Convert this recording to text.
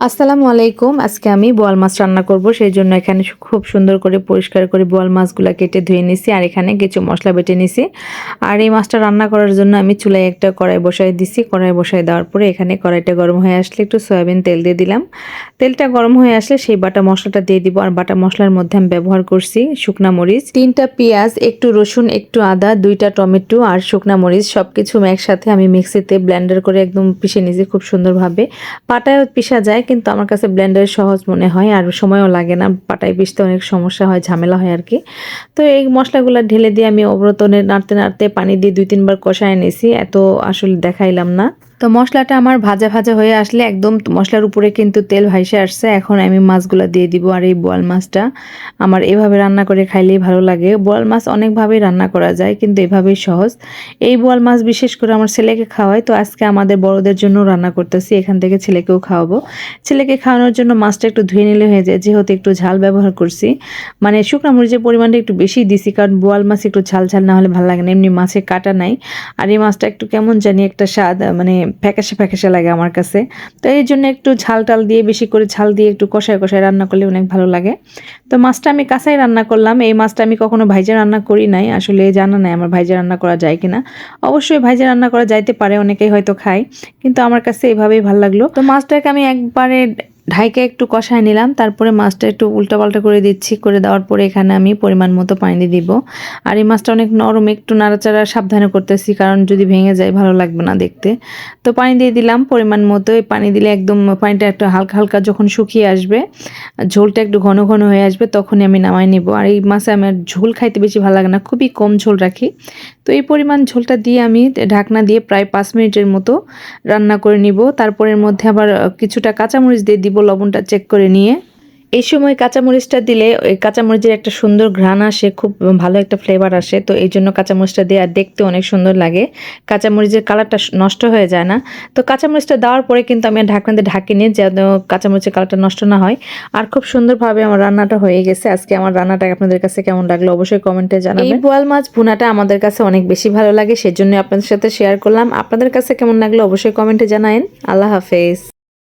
আসসালামু আলাইকুম। আজকে আমি বোয়াল মাছ রান্না করব সেই জন্য এখানে খুব সুন্দর করে পরিষ্কার করে বোয়াল মাছগুলো কেটে ধুয়ে নিছি আর এখানে কিছু মশলা বেটে নিছি। আর এই মাছটা রান্না করার জন্য আমি চুলায় একটা কড়াই বসাই দিছি। কড়াই বসাই দেওয়ার পরে এখানে কড়াইটা গরম হয়ে আসলে একটু সয়াবিন তেল দিয়ে দিলাম। তেলটা গরম হয়ে আসলে সেই বাটা মশলাটা দিয়ে দিব। আর বাটা মশলার মধ্যে আমি ব্যবহার করছি শুকনা মরিচ। তিনটা পেঁয়াজ, একটু রসুন, একটু আদা, দুইটা টমেটো আর শুকনা মরিচ সব কিছু একসাথে আমি মিক্সিতে ব্লেন্ডার করে একদম পিষে নিয়েছি খুব সুন্দরভাবে। পাটায় পিষা যায় কিন্তু আমার কাছে ব্লেন্ডার সহজ মনে হয় আর সময়ও লাগে না, পাটায় পিষতে অনেক সমস্যা হয়, ঝামেলা হয় আর কি। তো এই মশলাগুলো ঢেলে দিয়ে আমি অবরতনে নাড়তে নাড়তে পানি দিয়ে দুই তিনবার কষায় নিয়েছি, এত আসলে দেখাইলাম না। তো মশলাটা আমার ভাজা ভাজা হয়ে আসলে একদম মশলার উপরে কিন্তু তেল ভাইসে আসছে। এখন আমি মাছগুলো দিয়ে দিব আর এই বোয়াল মাছটা। আমার এভাবে রান্না করে খাইলেই ভালো লাগে। বোয়াল মাছ অনেকভাবেই রান্না করা যায়, কিন্তু এভাবেই সহজ। এই বোয়াল মাছ বিশেষ করে আমার ছেলেকে খাওয়াই, তো আজকে আমাদের বড়দের জন্য রান্না করতেছি। এখান থেকে ছেলেকেও খাওয়াবো। ছেলেকে খাওয়ানোর জন্য মাছটা একটু ধুয়ে নিলে হয়ে যায়। যেহেতু একটু ঝাল ব্যবহার করছি মানে শুকনো মরিচের পরিমাণটা একটু বেশি দিছি, কারণ বোয়াল মাছ একটু ঝাল ঝাল না হলে ভালো লাগে না। এমনি মাছে কাটা নাই। আর এই মাছটা একটু কেমন জানি একটা স্বাদ মানে ফ্যাকাশে ফ্যাকাশে লাগে আমার কাছে। তো এই জন্য একটু ঝাল টাল দিয়ে, বেশি করে ঝাল দিয়ে একটু কষায় কষায় রান্না করলে অনেক ভালো লাগে। তো মাছটা আমি কাঁচাই রান্না করলাম। এই মাছটা আমি কখনো ভাইজা রান্না করি নাই। আসলে জানা নাই আমার ভাইজা রান্না করা যায় কিনা। অবশ্যই ভাইজা রান্না করা যাইতে পারে, অনেকেই হয়তো খায়। কিন্তু আমার কাছে এভাবেই ভালো লাগল। তো মাছটাকে আমি একবারে ঢাইকে একটু কষায় নিলাম, তারপরে মাছটা একটু উল্টাপাল্টা করে দিচ্ছি, করে দেওয়ার পরে এখানে আমি পরিমাণ মতো পানি দিব। আর এই মাছটা অনেক নরম, একটু নাড়াচাড়া সাবধানে করতেছি, কারণ যদি ভেঙে যায় ভালো লাগবে না দেখতে। তো পানি দিয়ে দিলাম, পরিমাণ মতো, এই পানি দিলে একদম পানিটা একটু হালকা হালকা যখন শুকিয়ে আসবে, ঝোলটা একটু ঘন ঘন হয়ে আসবে, তখনই আমি নামাই নিব। আর এই মাছে আমার ঝোল খাইতে বেশি ভালো লাগে না, খুবই কম ঝোল রাখি। তো এই পরিমাণ ঝোলটা দিয়ে আমি ঢাকনা দিয়ে প্রায় পাঁচ মিনিটের মতো রান্না করে নিব। তারপরের মধ্যে আবার কিছুটা কাঁচামরিচ দিয়ে দিব লবণটা চেক করে নিয়ে এই সময় কাঁচামরিচটা দিলে ওই কাঁচামরিচের একটা সুন্দর ঘ্রাণ আসে, খুব ভালো একটা ফ্লেভার আসে, তো এই জন্য কাঁচামরিচটা আর দেখতে অনেক সুন্দর লাগে। কাঁচামরিচের কালারটা নষ্ট হয়ে যায় না। তো কাঁচামরিচটা দেওয়ার পরে কিন্তু আমি ঢাকনাতে ঢাকিনি যেন কাঁচামরিচের কালারটা নষ্ট না হয়। আর খুব সুন্দরভাবে আমার রান্নাটা হয়ে গেছে। আজকে আমার রান্নাটা আপনাদের কাছে কেমন লাগল অবশ্যই কমেন্টে জানাবেন। এই বোয়াল মাছ ভুনাটা আমাদের কাছে অনেক বেশি ভালো লাগে সেজন্য আপনাদের সাথে শেয়ার করলাম। আপনাদের কাছে কেমন লাগল অবশ্যই কমেন্টে জানায়েন। আল্লাহ হাফেজ।